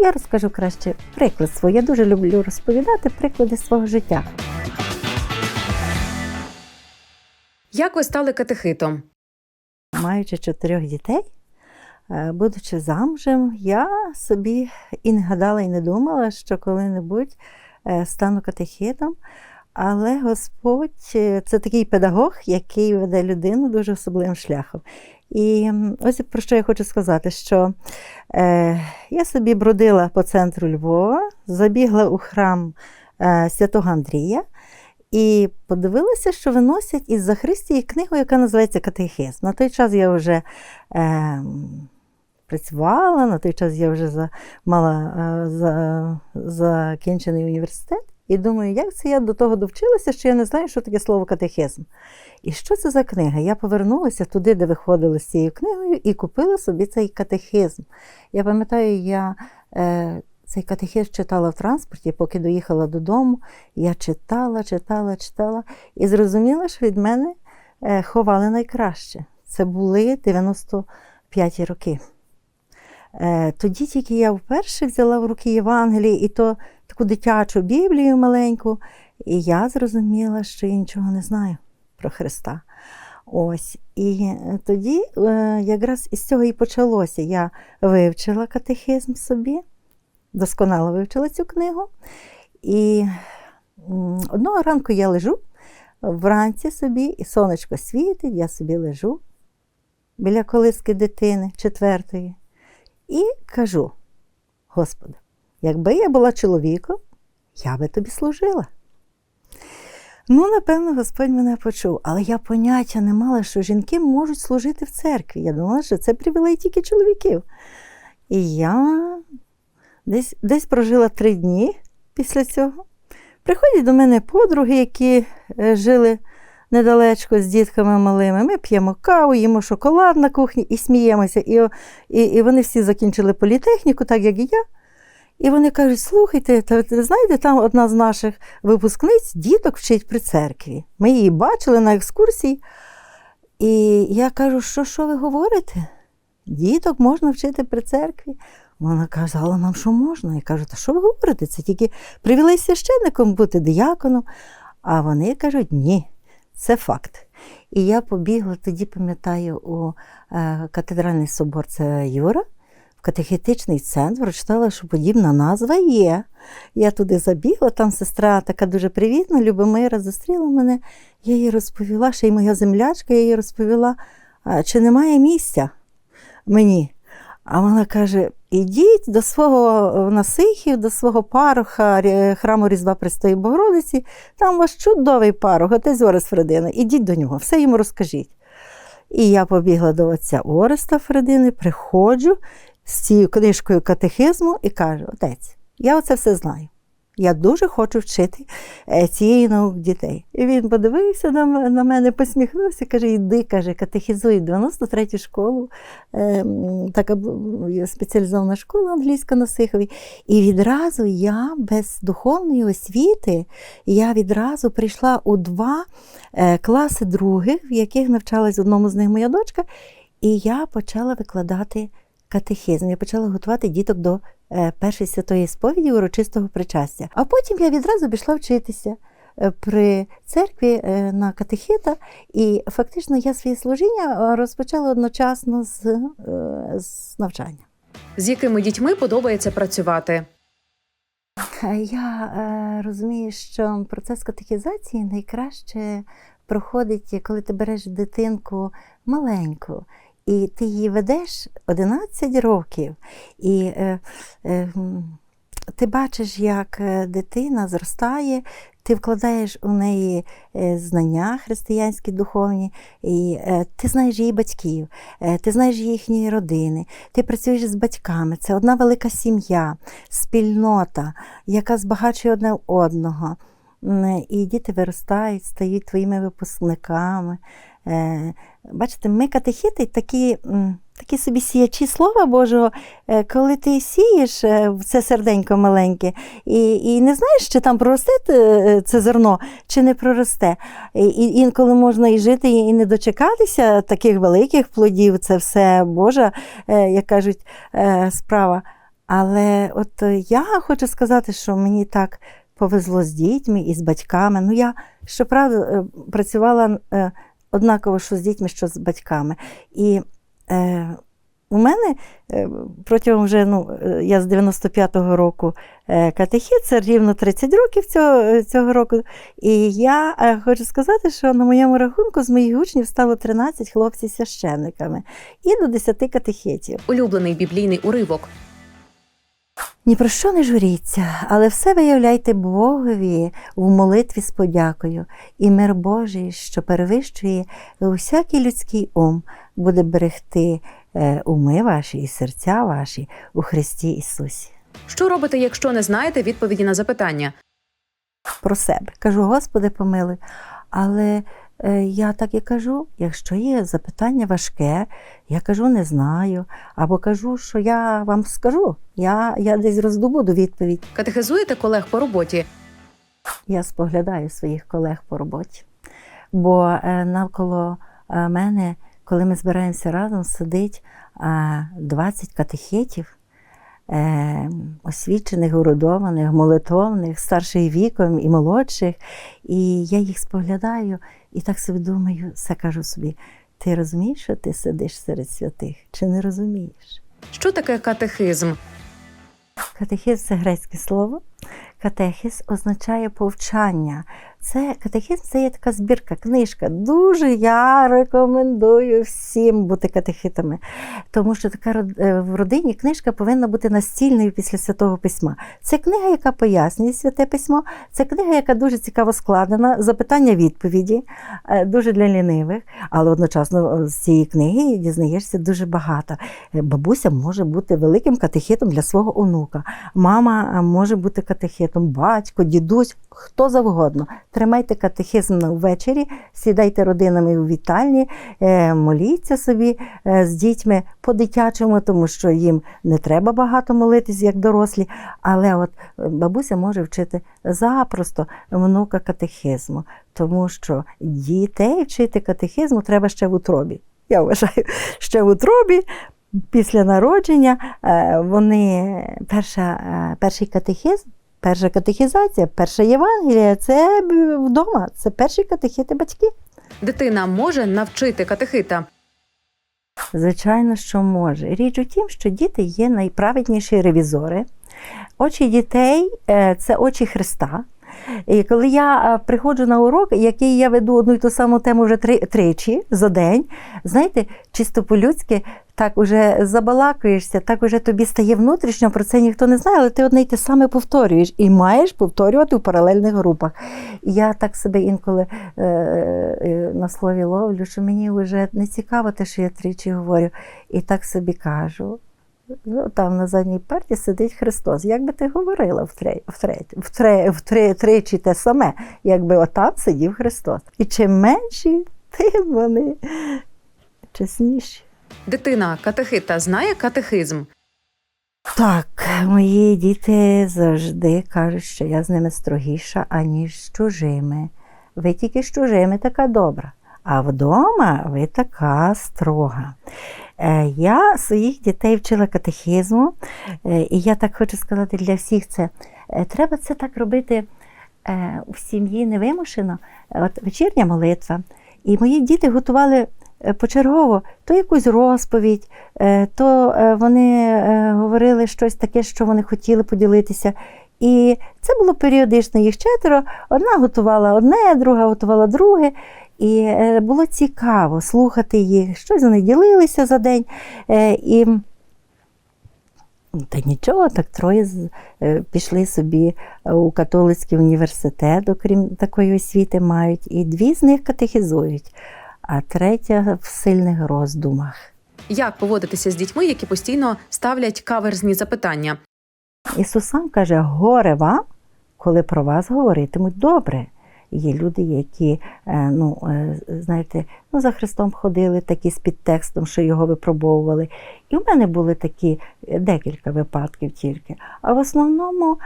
Я розкажу краще приклад свій. Я дуже люблю розповідати приклади свого життя. Як ви стали катехитом? Маючи чотирьох дітей, е, будучи замужем, я собі і не гадала, і не думала, що коли-небудь е, стану катехитом. Але Господь е, це такий педагог, який веде людину дуже особливим шляхом. І ось про що я хочу сказати, що е, я собі бродила по центру Львова, забігла у храм е, святого Андрія і подивилася, що виносять із Захристії книгу, яка називається Катехизм. На той час я вже е, працювала, на той час я вже за, мала е, за, закінчений університет. І думаю, як це я до того довчилася, що я не знаю, що таке слово катехизм. І що це за книга? Я повернулася туди, де виходили з цією книгою, і купила собі цей катехизм. Я пам'ятаю, я е, цей катехизм читала в транспорті, поки доїхала додому. Я читала, читала, читала і зрозуміла, що від мене е, ховали найкраще. Це були 95 роки. Е, тоді тільки я вперше взяла в руки Євангеліє, і то таку дитячу Біблію маленьку, і я зрозуміла, що я нічого не знаю про Христа. Ось. І е, тоді е, якраз із цього і почалося. Я вивчила катехизм собі, досконало вивчила цю книгу. І одного ранку я лежу вранці собі, і сонечко світить, я собі лежу біля колиски дитини четвертої. І кажу: Господи, якби я була чоловіком, я би тобі служила. Ну, напевно, Господь мене почув, але я поняття не мала, що жінки можуть служити в церкві. Я думала, що це привілей тільки чоловіків. І я десь, десь прожила три дні після цього. Приходять до мене подруги, які е, жили недалечко з дітками малими. Ми п'ємо каву, їмо шоколад на кухні і сміємося. І, і, і вони всі закінчили політехніку, так як і я. І вони кажуть: слухайте, та знаєте, там одна з наших випускниць діток вчить при церкві. Ми її бачили на екскурсії. І я кажу, що, що ви говорите? Діток можна вчити при церкві. Вона казала нам, що можна. Я кажу, та що ви говорите? Це тільки привілей священником бути дияконом. А вони кажуть, ні, це факт. І я побігла тоді, пам'ятаю, у е, катедральний собор це Юра, в катехетичний центр, прочитала, що подібна назва є. Я туди забігла, там сестра така дуже привітна, Любомира, зустріла мене. Я їй розповіла, ще й моя землячка, я їй розповіла, чи немає місця мені. А вона каже: ідіть до свого е, насихів, до свого пароха храму Різдва Престої Богородиці, там у вас чудовий парух, отець Орес Фредина, ідіть до нього, все йому розкажіть. І я побігла до отця Ореста Фредини, приходжу з цією книжкою катехизму і кажу: отець, я оце все знаю. Я дуже хочу вчити е, цієї науки дітей. І він подивився на, мене, посміхнувся, каже: йди, каже, катехізуй 93 школу, е, така спеціалізована школа англійська на Сихові. І відразу я без духовної освіти, я відразу прийшла у два е, класи других, в яких навчалась одному з них моя дочка, і я почала викладати катехизм. Я почала готувати діток до першої святої сповіді урочистого причастя. А потім я відразу пішла вчитися е, при церкві е, на катехита, і фактично я своє служіння е, розпочала одночасно з, е, з навчання. З якими дітьми подобається працювати? Е, Я е, розумію, що процес катехізації найкраще проходить, коли ти береш дитинку маленьку. І ти її ведеш 11 років, і е, е, ти бачиш, як е, дитина зростає, ти вкладаєш у неї е, знання християнські духовні, і е, ти знаєш її батьків, е, ти знаєш їхні родини, ти працюєш з батьками. Це одна велика сім'я, спільнота, яка збагачує одне одного. І діти виростають, стають твоїми випускниками. Е, Бачите, ми катехіти такі, такі собі сіячі слова Божого, Е, коли ти сієш е, це серденько маленьке, і, і не знаєш, чи там проросте це зерно, чи не проросте. І, інколи можна і жити, і не дочекатися таких великих плодів. Це все Божа, як кажуть, справа. Але от я хочу сказати, що мені так повезло з дітьми і з батьками. Ну, я, щоправда, працювала однаково, що з дітьми, що з батьками. І е, у мене е, протягом вже, ну, е, я з 95-го року е, катехіт, це рівно 30 років цього, цього року. І я хочу сказати, що на моєму рахунку з моїх учнів стало 13 хлопців священниками і до 10 катехетів. Улюблений біблійний уривок. Ні про що не журіться, але все виявляйте Богові в молитві з подякою, і мир Божий, що перевищує усякий людський ум, буде берегти е, уми ваші і серця ваші у Христі Ісусі. Що робите, якщо не знаєте відповіді на запитання? Про себе. Кажу, Господи, помилуй. Але я так і кажу, якщо є запитання важке, я кажу, не знаю, або кажу, що я вам скажу, я, я десь роздобуду відповідь. Катехизуєте колег по роботі? Я споглядаю своїх колег по роботі. Бо е, навколо е, мене, коли ми збираємося разом, сидить е, 20 катехетів, е, освічених, уродованих, молитовних, старших віком і молодших. І я їх споглядаю і так собі думаю, все кажу собі: ти розумієш, що ти сидиш серед святих, чи не розумієш? Що таке катехизм? Катехизм це грецьке слово. Катехіз означає повчання. Це катехізм це є така збірка, книжка. Дуже я рекомендую всім бути катехитами, тому що така е, в родині книжка повинна бути настільною після святого письма. Це книга, яка пояснює святе письмо. Це книга, яка дуже цікаво складена, запитання відповіді, е, дуже для лінивих, але одночасно з цієї книги дізнаєшся дуже багато. Е, Бабуся може бути великим катехитом для свого онука. Мама може бути катехитом, батько, дідусь, хто завгодно. Тримайте катехизм на ввечері, сідайте родинами у вітальні, е, моліться собі е, з дітьми по-дитячому, тому що їм не треба багато молитись, як дорослі. Але от е, бабуся може вчити запросто внука катехизму, тому що дітей вчити катехизму треба ще в утробі. Я вважаю, ще в утробі. Після народження вони перша, перший катехизм, перша катехізація, перша Євангелія це вдома, це перші катехити батьки. Дитина може навчити катехита. Звичайно, що може. Річ у тім, що діти є найправедніші ревізори. Очі дітей е, це очі Христа. І коли я е, приходжу на урок, який я веду одну і ту саму тему вже три, тричі за день, знаєте, чисто по-людськи, так уже забалакуєшся, так уже тобі стає внутрішньо, про це ніхто не знає, але ти одне й те саме повторюєш і маєш повторювати в паралельних групах. І я так себе інколи е, е, на слові ловлю, що мені вже не цікаво те, що я тричі говорю, і так собі кажу. Ну, там на задній парті сидить Христос. Як би ти говорила втре, втре, втре, втре, те саме, якби отам сидів Христос. І чим менші, тим вони чесніші. Дитина катехита знає катехизм. Так, мої діти завжди кажуть, що я з ними строгіша, аніж з чужими. Ви тільки з чужими така добра, а вдома ви така строга. Е, Я своїх дітей вчила катехизму, е, і я так хочу сказати для всіх це. е, Треба це так робити в сім'ї невимушено. От вечірня молитва. І мої діти готували почергово то якусь розповідь, е, то е, вони е, говорили щось таке, що вони хотіли поділитися. І це було періодично, їх четверо. Одна готувала одне, друга готувала друге. І е, було цікаво слухати їх, щось вони ділилися за день. Е, І та нічого, так троє е, пішли собі е, у католицький університет, окрім такої освіти, мають, і дві з них катехізують, а третя в сильних роздумах. Як поводитися з дітьми, які постійно ставлять каверзні запитання? Ісус сам каже: горе вам, коли про вас говоритимуть добре. Є люди, які, е, ну, е, знаєте, ну, за Христом ходили такі з підтекстом, що його випробовували. І в мене були такі е, декілька випадків тільки. А в основному,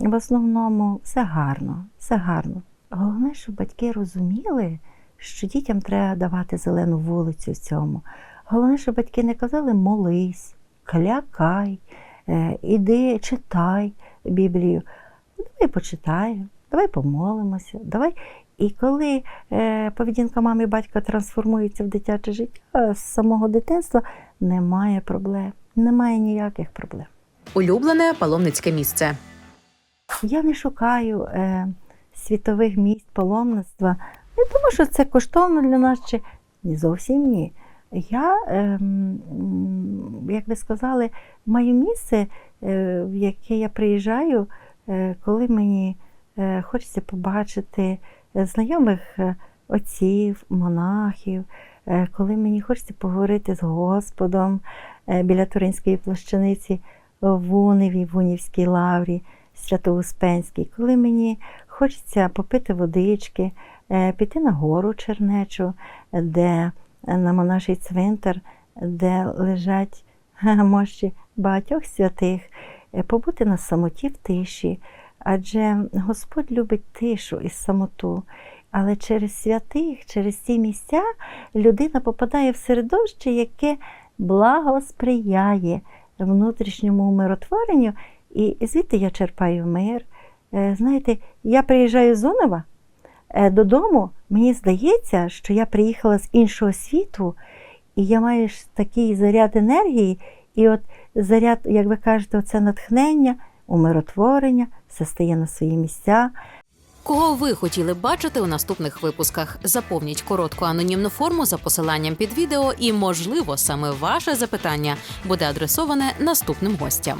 в основному все гарно, все гарно. Головне, щоб батьки розуміли, що дітям треба давати зелену вулицю в цьому. Головне, щоб батьки не казали молись, клякай, е, іди, читай Біблію. Давай почитаю, давай помолимося, давай. І коли е, поведінка мами і батька трансформується в дитяче життя з самого дитинства, немає проблем, немає ніяких проблем. Улюблене паломницьке місце. Я не шукаю е, світових місць паломництва, не тому, що це коштовно для нас, чи ні, зовсім ні. Я, е, як ви сказали, маю місце, е, в яке я приїжджаю, е, коли мені е, хочеться побачити знайомих отців, монахів, коли мені хочеться поговорити з Господом біля Туринської плащаниці в Уневі, в Унівській лаврі. Свято-Успенський, коли мені хочеться попити водички, піти на гору Чернечу, де е, на монаший цвинтар, де лежать мощі багатьох святих, е, побути на самоті в тиші. Адже Господь любить тишу і самоту. Але через святих, через ці місця людина попадає в середовище, яке благосприяє внутрішньому умиротворенню і звідти я черпаю мир. Е, Знаєте, я приїжджаю з Унова е, додому, мені здається, що я приїхала з іншого світу, і я маю такий заряд енергії, і от заряд, як ви кажете, це натхнення, умиротворення, все стає на свої місця. Кого ви хотіли бачити у наступних випусках? Заповніть коротку анонімну форму за посиланням під відео, і, можливо, саме ваше запитання буде адресоване наступним гостям.